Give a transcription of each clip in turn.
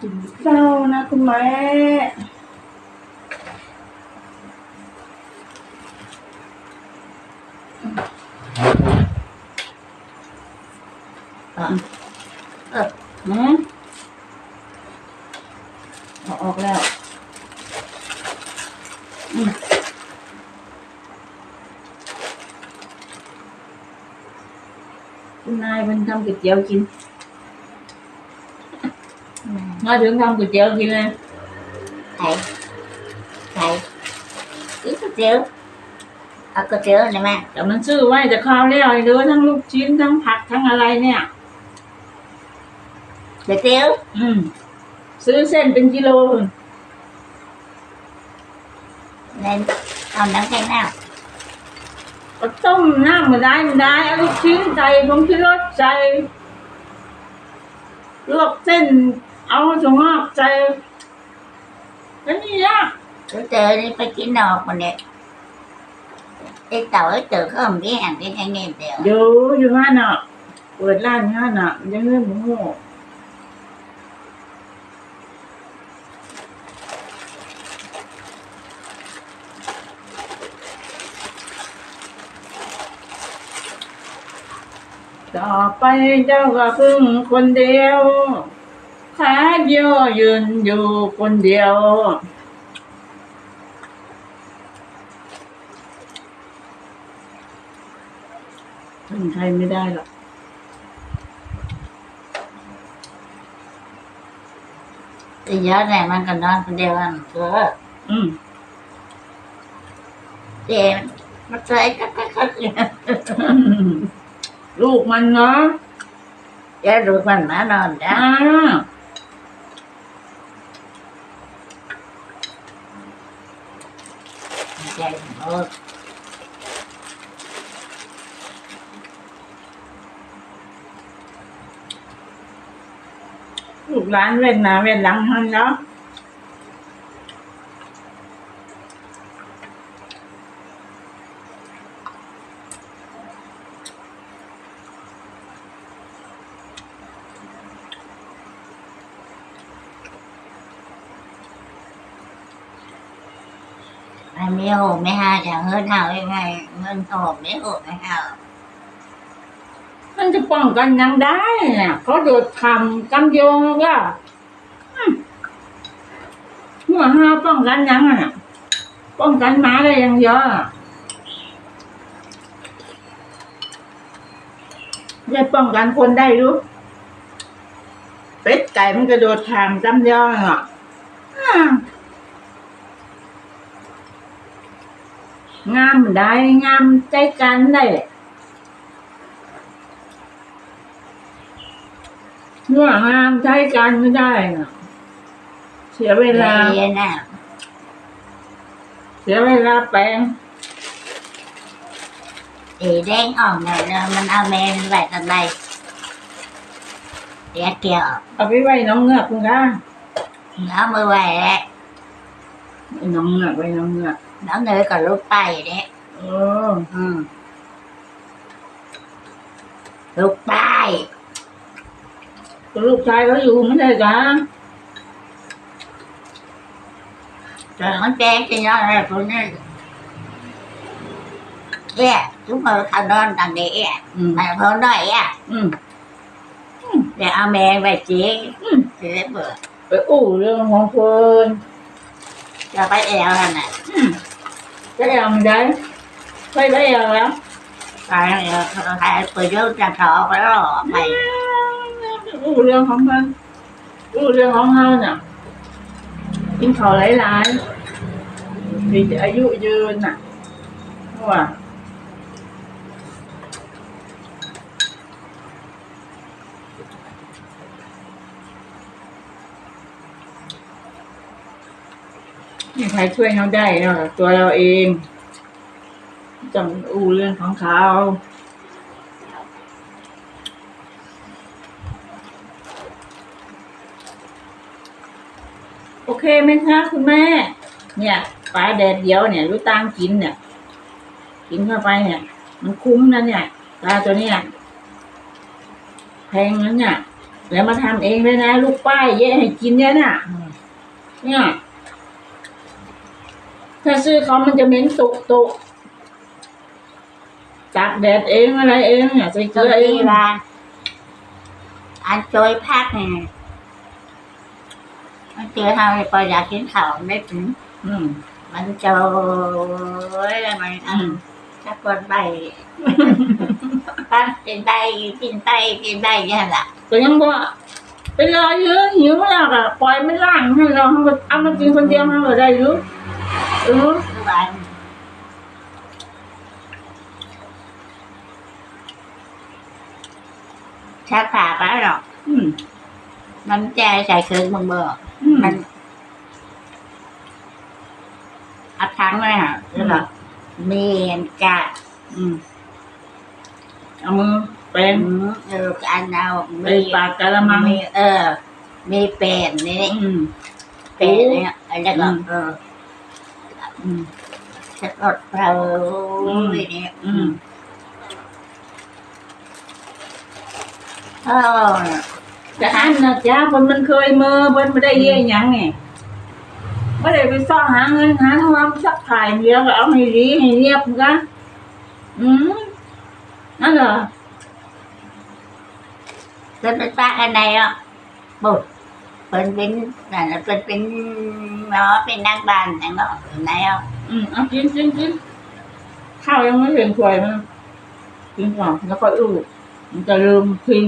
กินข้าวนะคุณแม่อะเออหืมเอาออกแล้วอืมคุณนายมันทำก๋วยเตี๋ยวกิน มาถึงทำก๋วยเตี๋ยวกินเลยใครใครกินก๋วยเตี๋ยวเอาก๋วยเตี๋ยวเลยแม่แต่มันซื้อไว้แต่ข้าวแล้วไอ้เด้อทั้งลูกชิ้นทั้งผักทั้งอะไรเนี่ยก๋วยเตี๋ยวอืมซื้อเส้นเป็นกิโลเน้นเอาน้ำแข็งน้ก็ต้มน้ำมาได้มาได้เอาลูกชิ้นใส่ผงชูรสใส่ลวกเส้น เอาสงอกใส่แค่นี้ยากำก๋วยเตี๋ยวนี่ไปกินนอกคนเนี้ยไอ้เต่าไอ้เต๋อเขาไม่อ่านเป็นแค่เงี้ยเดียวอยู่อยู่ห้าน่ะเปิดร้านห้าน่ะมันยังเรื่องหมูโง่ต่อไปเจ้าก็พึ่งคนเดียว ขาเดียวยืนอยู่คนเดียวพึ่งใครไม่ได้หรอกแต่เยอะเนี่ยมันก็นอนคนเดียวกันเอออืมเจ๊มันใส่ก็ก็ก็ลูกมันเนาะเดี๋ยวดูมันมานอนจ้ะอ่า ใจโอ้ ลูกหลานเว้นหน้าเว้นหลังหันเนาะไอ้ไม่โหไม่ห้าจะเฮิร์ทเฮายังไงเงินโหไม่โหไม่เฮามัน จะป้องกันยังได้เนี่ยเขาโดดทำกำโยงก็อืมหัวห้าป้องกันยังอะ ป้องกันหมาได้ยังเยอะอะได้ป้องกันคนได้รู้เป็ดไก่มันกระโดดทางจำยองอะงามได้งามใจกันได้ เมื่องามใจกันไม่ได้น่ะเสียเวลาเย็นน่ะเสียเวลาแปลงสีแดงอ่อนหน่อยนะมันเอาแมนไว้ทำไรเดี๋ยวเกี่ยวเอาไปไว้น้องเงือกคุณค่ะเอามือไว้แหละไอ้น้องเงือกไว้น้องเงือกน้องเนยกับลูกไปเนี่ยเอออืมลูกไป ลูกชายเขาอยู่ไม่ได้จ้ะ rồi nó ché cho nó là của nó yeah chúng tôi thằng đó thằng đấy อืม mà hôm đó yeah อืม để ông mẹ về chị thì lấy bữa ไปอู้เรื่องของเพิ่น cho phải eo là nè จะเอาไม่ได้ไปไปเอาแล้ว phải phải bữa vô trà thọ phải đó mày อู้ อู้เรื่องของเพิ่นอู้เรื่องของเฮาน่ะกินข้าวหลายๆที่จอายุยืนน่ะเพราะว่าไม่ใครช่วยเขาได้นอกจากตัวเราเองจำอู้เรื่องของเขา โอเคไหมคะคุณแม่ เนี่ยปลาแดดเดียวเนี่ยรู้ตังกินเนี่ย กินเข้าไปเนี่ย มันคุ้มนะเนี่ยปลาตัวเนี้ยแพงนะเนี่ยแล้วมาทำเองเลยนะ ลูกป้ายแย่ให้กินเนี่ยน่ะ เนี่ยถ้าซื้อเขามันจะเหม็นตุกตุกตากแดดเองอะไรเองเนี่ยใส่เกลือเอดีงอันโจยพักเนี่ย มันเจอทำให้ปอยอยากกินข้าวไม่ถึงอืม มันโจยแล้วมันอืม ถ้ากดไปปักกินไปกินไปกินไปเนี่ยแหละก็ยังบอกเป็นรอเยอะหิวแล้วอะปล่อยไม่ล่างให้เราเอามากินคนเดียวให้เราได้อรู้เออทุกวันชักผ่าไปหรอกอืม มันแจใส่เครื่องมึงเบอร์อืมมันอัดทั้งเลยค่ะแล้วก็เมียนกะอืมเอามือแปรอืงมเอออันเอาไปมีปากกะละมังมีเออ มีเป็นนี่อืมเป็นเนี่ยแล้วก็อืมเอออืมสะกดเพลาอืมเนี่ยอืมเออ แต่อันนะจ้าคนมันเคยมือเพิ่นไม่ได้เยี่ยหยังไงไม่ได้ไปซ่อหาเงินหาทองสักถ่ายเดียวก็เอาให้ดีให้เรียบกันอืมนั่นเหรอเป็นเป็นป้าอันไหนอะบุตรเป็นเป็นนั่นน่ะเป็นเป็นเนาะเป็นนางบ้านนางเนาะไหนอะอืมเอากินกินกินข้าวยังไม่ถึงถ้วยมันกินก่อนแล้วก็อู้มันจะลืมทิ้ง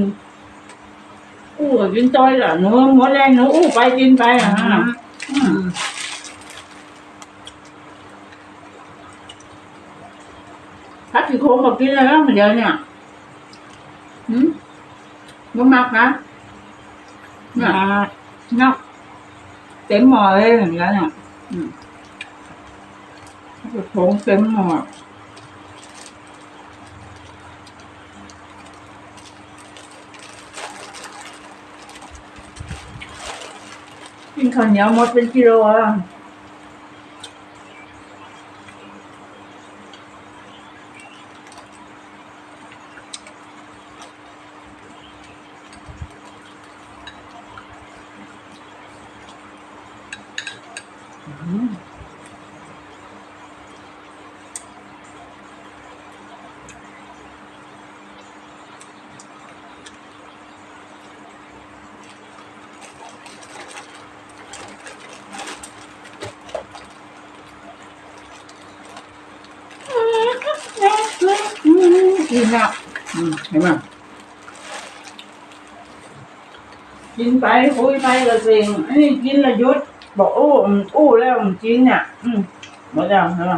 อู้กินต้อยเหรอหนูหมดแรงหนูอู้ไปกินไปอะฮะอืมพัดสีโค้งกับกินแล้วเหมือนเดิมเนี่ยหืมมันมากนะเนี่ยนอกเต็มหม้อเลยอย่างเงี้ยเนี่ยอืมพัดสีโค้งเต็มหม้อ กินข้าวเหนียวหมดเป็นกิโลอะ กินอะอืมเห็นไหมกินไปคุยไปก็เซ็งอันนี้กินและหยุดบอกโอ้อืมอู้แล้วอืมจริงเนี่ยอืมหมดแล้วเห็นไหม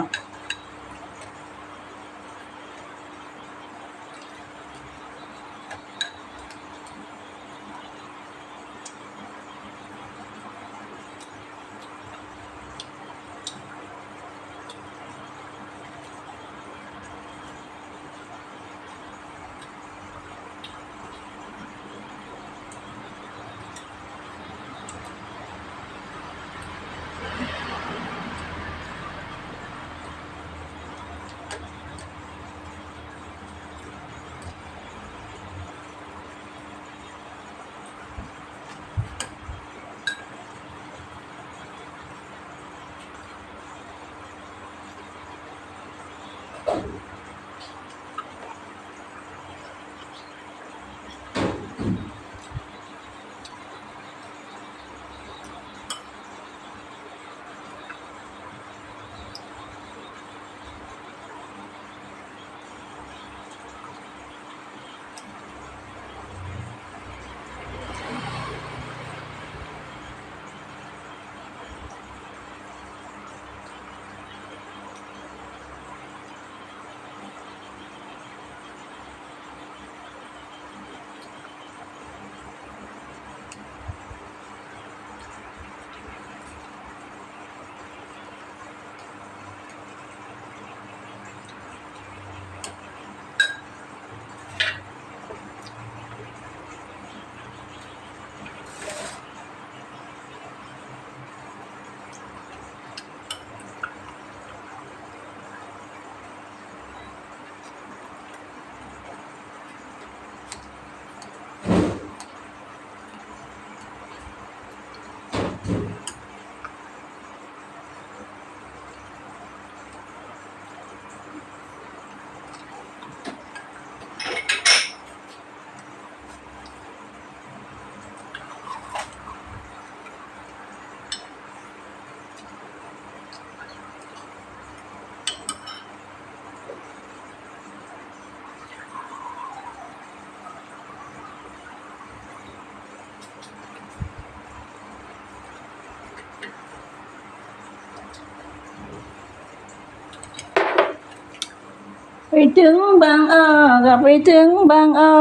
ไปถึงบางอ้อก็ไปถึงบางอ้อ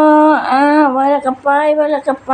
อ้าววันละก็ไปวันละก็ไป